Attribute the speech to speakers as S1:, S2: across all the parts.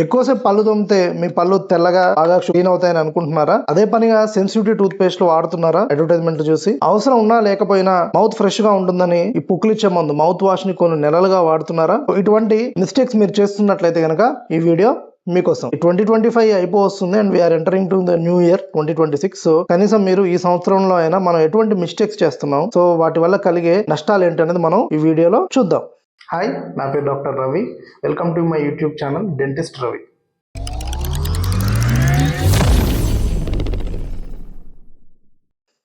S1: ఎక్కువసేపు పళ్ళు తోమితే మీ పళ్ళు తెల్లగా బాగా క్లీన్ అవుతాయని అనుకుంటున్నారా? అదే పనిగా సెన్సిటివ్ టూత్ పేస్ట్ వాడుతున్నారా? అడ్వర్టైజ్మెంట్ చూసి. అవసరం ఉన్నా లేకపోయినా మౌత్ ఫ్రెష్గా ఉంటుందని ఈ పుక్కులిచ్చే మందు మౌత్ వాష్ని కొన్ని నెలలుగా వాడుతున్నారా? ఇటువంటి మిస్టేక్స్ మీరు చేస్తున్నట్లయితే కనుక ఈ వీడియో మీకోసం. ట్వంటీ ట్వంటీ ఫైవ్ అయిపో వస్తుంది and we're entering to the new year twenty twenty six కనీసం మీరు ఈ సంవత్సరంలో అయినా మనం ఎటువంటి మిస్టేక్స్ చేస్తున్నాం? సో వాటి వల్ల కలిగే నష్టాలు ఏంటి అనేది మనం ఈ వీడియోలో చూద్దాం. హాయ్ నా పేరు doctor Ravi. Welcome to my YouTube channel dentist Ravi.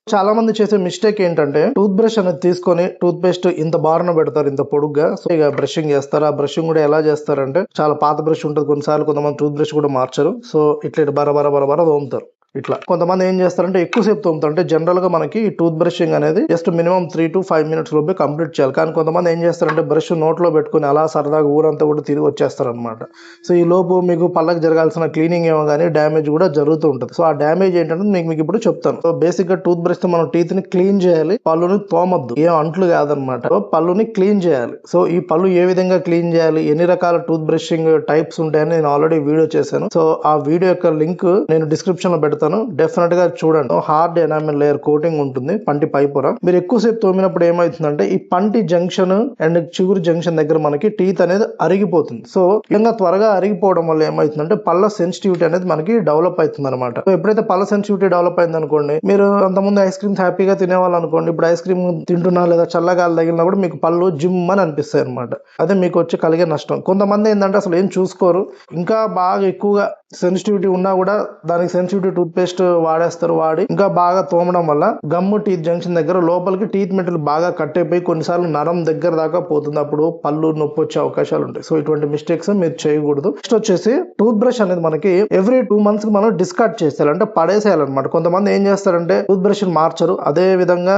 S1: చాలా మంది చేసే మిస్టేక్ ఏంటంటే టూత్ బ్రష్ అనేది తీసుకొని టూత్ పేస్ట్ ఇంత బారున పెడతారు ఇంత పొడుగ్గా. సో ఇక బ్రషింగ్ చేస్తారు? ఆ బ్రషింగ్ కూడా ఎలా చేస్తారంటే చాలా పాత బ్రష్ ఉంటుంది కొన్నిసార్లు కొంతమంది టూత్ బ్రష్ కూడా మార్చరు. సో ఇట్లా ఇట్లా బర బర బర బర తోముతారు. ఇట్లా. కొంతమంది ఏం చేస్తారంటే ఎక్కువసేపు తోముతారు అంటే జనరల్గా మనకి టూత్ బ్రషింగ్ అనేది just minimum three to five minutes లోపే కంప్లీట్ చేయాలి. కానీ కొంతమంది ఏం చేస్తారంటే బ్రష్ నోట్లో పెట్టుకుని అలా సరదాగా ఊరంతా కూడా తిరిగి వచ్చేస్తారనమాట సో ఈ లోపు మీకు పళ్ళకి జరగాల్సిన క్లీనింగ్ ఏమో కానీ డ్యామేజ్ కూడా జరుగుతూ ఉంటుంది. సో ఆ డ్యామేజ్ ఏంటంటే నేను మీకు ఇప్పుడు చెప్తాను. సో బేసిక్గా టూత్ బ్రష్తో మనం టీత్ని క్లీన్ చేయాలి. పళ్ళుని తోమద్దు. ఏం అంట్లు కాదనమాట సో పళ్ళుని క్లీన్ చేయాలి. సో ఈ పళ్ళు ఏ విధంగా క్లీన్ చేయాలి? ఎన్ని రకాల టూత్ బ్రషింగ్ టైప్స్ ఉంటాయని నేను ఆల్రెడీ వీడియో చేశాను. సో ఆ వీడియో యొక్క లింక్ నేను డిస్క్రిప్షన్లో పెడతాను. డెఫినెట్గా చూడండి. హార్డ్ ఎనామిన్ లేయర్ కోటింగ్ ఉంటుంది. పంటి పైపుర. మీరు ఎక్కువసేపు తోమినప్పుడు ఏమవుతుందంటే ఈ పంటి జంక్షన్ అండ్ చిగురు జంక్షన్ దగ్గర మనకి టీత్ అనేది అరిగిపోతుంది. సో ఇంకా త్వరగా అరిగిపోవడం వల్ల ఏమవుతుందంటే పళ్ళ సెన్సిటివిటీ అనేది మనకి డెవలప్ అవుతుంది అనమాట సో ఎప్పుడైతే పళ్ళ సెన్సిటివిటీ డెవలప్ అయింది అనుకోండి మీరు అంతకుముందు ఐస్ క్రీమ్స్ హ్యాపీగా తినేవాళ్ళు అనుకోండి ఇప్పుడు ఐస్ క్రీమ్ తింటున్నా లేదా చల్లగాలి కూడా మీకు పళ్ళు జిమ్ అని అనిపిస్తాయి అనమాట అదే మీకు వచ్చి కలిగే నష్టం. కొంతమంది ఏంటంటే అసలు ఏం చూసుకోరు. ఇంకా బాగా ఎక్కువగా సెన్సిటివిటీ ఉన్నా కూడా దానికి సెన్సిటివిటీ టూత్ పేస్ట్ వాడేస్తారు వాడి ఇంకా బాగా తోమడం వల్ల గమ్ము టీత్ జంక్షన్ దగ్గర లోపలికి టీత్ మెటల్ బాగా కట్టేపోయి కొన్నిసార్లు నరం దగ్గర దాకా పోతుంది. అప్పుడు పళ్ళు నొప్పి వచ్చే అవకాశాలు ఉంటాయి. సో ఇటువంటి మిస్టేక్స్ మీరు చేయకూడదు. నెక్స్ట్ వచ్చేసి టూత్ బ్రష్ అనేది మనకి ఎవ్రీ టూ మంత్స్కి మనం డిస్కార్డ్ చేసేయాలి. అంటే పడేసేయాలన్నమాట. కొంతమంది ఏం చేస్తారంటే టూత్ బ్రష్ మార్చరు. అదే విధంగా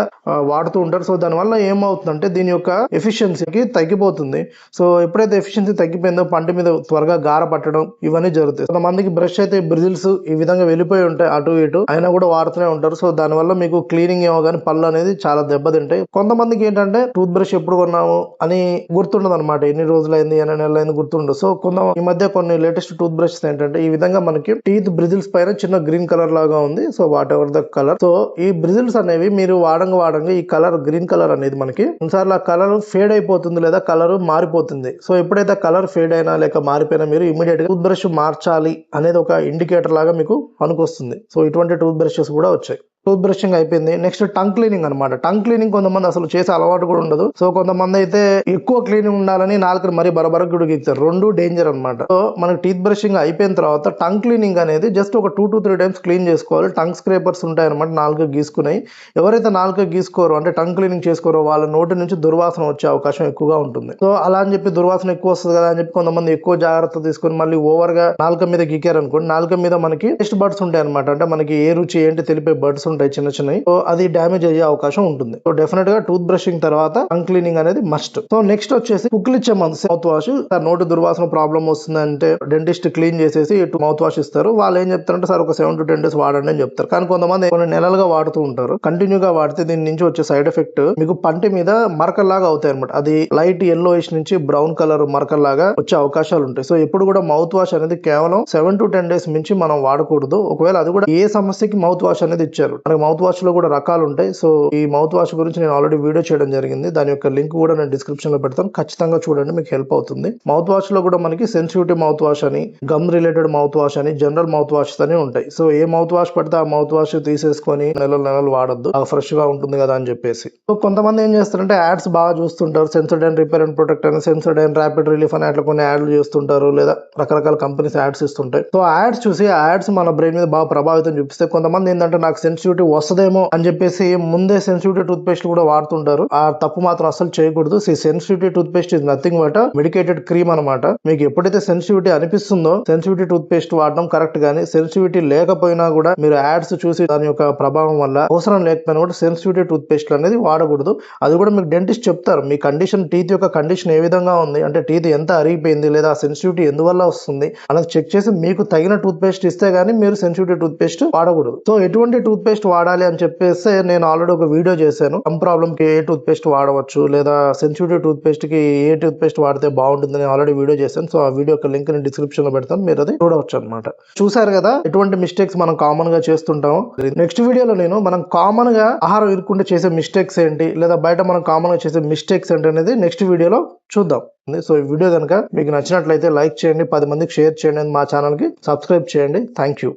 S1: వాడుతూ ఉంటారు. సో దానివల్ల ఏమవుతుందంటే దీని యొక్క ఎఫిషియన్సీకి తగ్గిపోతుంది. సో ఎప్పుడైతే ఎఫిషియన్సీ తగ్గిపోయిందో పంట మీద త్వరగా గార పట్టడం ఇవన్నీ జరుగుతాయి. కొంతమందికి బ్రష్ అయితే బ్రిజిల్స్ ఈ విధంగా వెళ్ళిపోయి ఉంటాయి అటు ఇటు. అయినా కూడా వాడుతూనే ఉంటారు. సో దానివల్ల మీకు క్లీనింగ్ ఏమో కానీ పళ్ళు అనేది చాలా దెబ్బతింటాయి. కొంతమందికి ఏంటంటే టూత్ బ్రష్ ఎప్పుడు కొన్నాము అని గుర్తుండదు అనమాట ఎన్ని రోజులైంది ఎన్ని నెలలైంది గుర్తుండదు. సో కొంత ఈ మధ్య కొన్ని లేటెస్ట్ టూత్ బ్రషెస్ ఏంటంటే ఈ విధంగా మనకి టీత్ బ్రిజిల్స్ పైన చిన్న గ్రీన్ కలర్ లాగా ఉంది. So whatever the colour so ఈ బ్రిజిల్స్ అనేవి మీరు వాడంగా వాడంగా ఈ కలర్ గ్రీన్ కలర్ అనేది మనకి కొన్నిసార్లు ఆ కలర్ ఫేడ్ అయిపోతుంది లేదా కలర్ మారిపోతుంది. సో ఎప్పుడైతే కలర్ ఫేడ్ అయినా లేక మారిపోయినా మీరు ఇమీడియట్గా టూత్ బ్రష్ మార్చాలి అనేది ఒక ఇండికేటర్ లాగా మీకు పనికొస్తుంది. సో ఇటువంటి టూత్ బ్రషెస్ కూడా వచ్చాయి. టూత్ బ్రషింగ్ అయిపోయింది. నెక్స్ట్ టంగ్ క్లీనింగ్ అనమాట టంగ్ క్లీనింగ్ కొంతమంది అసలు చేసే అలవాటు కూడా ఉండదు. సో కొంతమంది అయితే ఎక్కువ క్లీనింగ్ ఉండాలని నాలుగు మరీ బరబర గుడిగిస్తారు రెండు డేంజర్ అన్నమాట. సో మనకి టీత్ బ్రషింగ్ అయిపోయిన తర్వాత టంగ్ క్లీనింగ్ అనేది జస్ట్ ఒక two to three times clean చేసుకోవాలి. టంగ్ స్క్రేపర్స్ ఉంటాయి అనమాట నాలుగు గీసుకున్నాయి ఎవరైతే నాలుగు గీసుకోరో అంటే టంగ్ క్లీనింగ్ చేసుకోరో వాళ్ళ నోటి నుంచి దుర్వాసన వచ్చే అవకాశం ఎక్కువగా ఉంటుంది. సో అలా అని చెప్పి దుర్వాసన ఎక్కువ వస్తుంది కదా అని చెప్పి కొంతమంది ఎక్కువ జాగ్రత్త తీసుకొని మళ్ళీ ఓవర్గా నాలుక మీద గీకారు అనుకోండి నాలుక మీద మనకి టెస్ట్ బర్డ్స్ ఉంటాయి అనమాట అంటే మనకి ఏ రుచి ఏంటి తెలిపే బర్డ్స్ ఉంటాయి చిన్న చిన్నవి. సో అది డ్యామేజ్ అయ్యే అవకాశం ఉంటుంది. సో డెఫినెట్గా టూత్ బ్రషింగ్ తర్వాత టంగ్ క్లీనింగ్ అనేది మస్ట్ సో నెక్స్ట్ వచ్చేసి పుక్లిచ్చే మంత్ మౌత్ వాష్ నోటి దుర్వాసన ప్రాబ్లం వస్తుందంటే డెంటిస్ట్ క్లీన్ చేసేసి మౌత్ వాష్ ఇస్తారు. వాళ్ళు ఏం చెప్తారంటే సార్ ఒక సెవెన్ టు టెన్ డేస్ వాడండి అని చెప్తారు. కానీ కొంతమంది కొన్ని నెలలుగా వాడుతూ ఉంటారు. కంటిన్యూగా వాడితే దీని నుంచి వచ్చే సైడ్ ఎఫెక్ట్ మీకు పంటి మీద మరకల్లాగా అవుతాయి అనమాట అది లైట్ ఎల్లో నుంచి బ్రౌన్ కలర్ మరకల్లాగా వచ్చే అవకాశాలు ఉంటాయి. సో ఎప్పుడు కూడా మౌత్ వాష్ అనేది కేవలం సెవెన్ టు టెన్ డేస్ మించి మనం వాడకూడదు. ఒకవేళ అది కూడా ఏ సమస్యకి మౌత్ వాష్ అనేది ఇచ్చారు. మనకి మౌత్ వాష్లో కూడా రకాలు ఉంటాయి సో ఈ మౌత్ వాష్ గురించి నేను ఆల్రెడీ వీడియో చేయడం జరిగింది. దాని యొక్క లింక్ కూడా నేను డిస్క్రిప్షన్లో పెడతాను. ఖచ్చితంగా చూడండి మీకు హెల్ప్ అవుతుంది. మౌత్ వాష్లో కూడా మనకి సెన్సిటివిటీ మౌత్ వాష్ అని గమ్ రిలేటెడ్ మౌత్ వాష్ అని జనరల్ మౌత్ వాష్ అని ఉంటాయి. సో ఏ మౌత్ వాష్ పడితే ఆ మౌత్ వాష్ తీసేసుకొని నెలలు నెలలు వాడద్దు. ఫ్రెష్గా ఉంటుంది కదా అని చెప్పేసి. సో కొంతమంది ఏం చేస్తారంటే యాడ్స్ బాగా చూస్తుంటారు. సెన్సోడైన్ రిపేర్ అండ్ ప్రొటెక్ట్ అని సెన్సోడైన్ ర్యాపిడ్ రిలీఫ్ అని అట్లా కొన్ని యాడ్లు చేస్తుంటారు. లేదా రకరకాల కంపెనీస్ యాడ్స్ ఇస్తుంటాయి. సో యాడ్స్ చూసి ఆ యాడ్స్ మన బ్రెయిన్ మీద బాగా ప్రభావితం చూపిస్తే కొంతమంది ఏంటంటే నాకు సెన్సిటివిటీ వస్తుందేమో అని చెప్పేసి ముందే సెన్సిటివిటీ టూత్ పేస్ట్ కూడా వాడుతుంటారు. ఆ తప్పు మాత్రం అసలు చేయకూడదు. Sensitivity tooth paste is nothing but medicated cream అనమాట మీకు ఎప్పుడైతే సెన్సిటివిటీ అనిపిస్తుందో సెన్సిటివిటీ టూత్ పేస్ట్ వాడడం కరెక్ట్ గానీ సెన్సిటివిటీ లేకపోయినా కూడా మీరు యాడ్స్ చూసి దాని యొక్క ప్రభావం వల్ల అవసరం లేకపోయినా కూడా సెన్సిటివిటీ టూత్ పేస్ట్ అనేది వాడకూడదు. అది కూడా మీకు డెంటిస్ట్ చెప్తారు. మీ కండిషన్ టీత్ యొక్క కండిషన్ ఏ విధంగా ఉంది? అంటే టీత్ ఎంత అరిగిపోయింది? లేదా సెన్సిటివిటీ ఎందువల్ల వస్తుంది? అనేది చెక్ చేసి మీకు తగిన టూత్ పేస్ట్ ఇస్తే గానీ మీరు సెన్సిటివిటీ టూత్ పేస్ట్ వాడకూడదు. సో ఎటువంటి టూత్ పేస్ట్ పేస్ట్ వాడాలి అని చెప్పేస్తే నేను ఆల్రెడీ ఒక వీడియో చేశాను. గమ్ ప్రాబ్లంకి ఏ టూత్ పేస్ట్ వాడవచ్చు లేదా సెన్సిటివ్ టూత్పేస్ట్కి ఏ టూత్ పేస్ట్ వాడితే బాగుంటుందని ఆల్రెడీ వీడియో చేశాను. సో ఆ వీడియో యొక్క లింక్ని డిస్క్రిప్షన్లో పెడతాను. మీరు అది చూడవచ్చు అనమాట చూసారు కదా ఎటువంటి మిస్టేక్స్ మనం కామన్గా చేస్తుంటాం నెక్స్ట్ వీడియోలో నేను మనం కామన్గా ఆహారం ఇరుక్కుంటే చేసే మిస్టేక్స్ ఏంటి? లేదా బయట మనం కామన్గా చేసే మిస్టేక్స్ ఏంటి అనేది నెక్స్ట్ వీడియోలో చూద్దాం. సో ఈ వీడియో కనుక మీకు నచ్చినట్లయితే లైక్ చేయండి పది మందికి షేర్ చేయండి మా ఛానల్కి సబ్స్క్రైబ్ చేయండి. Thank you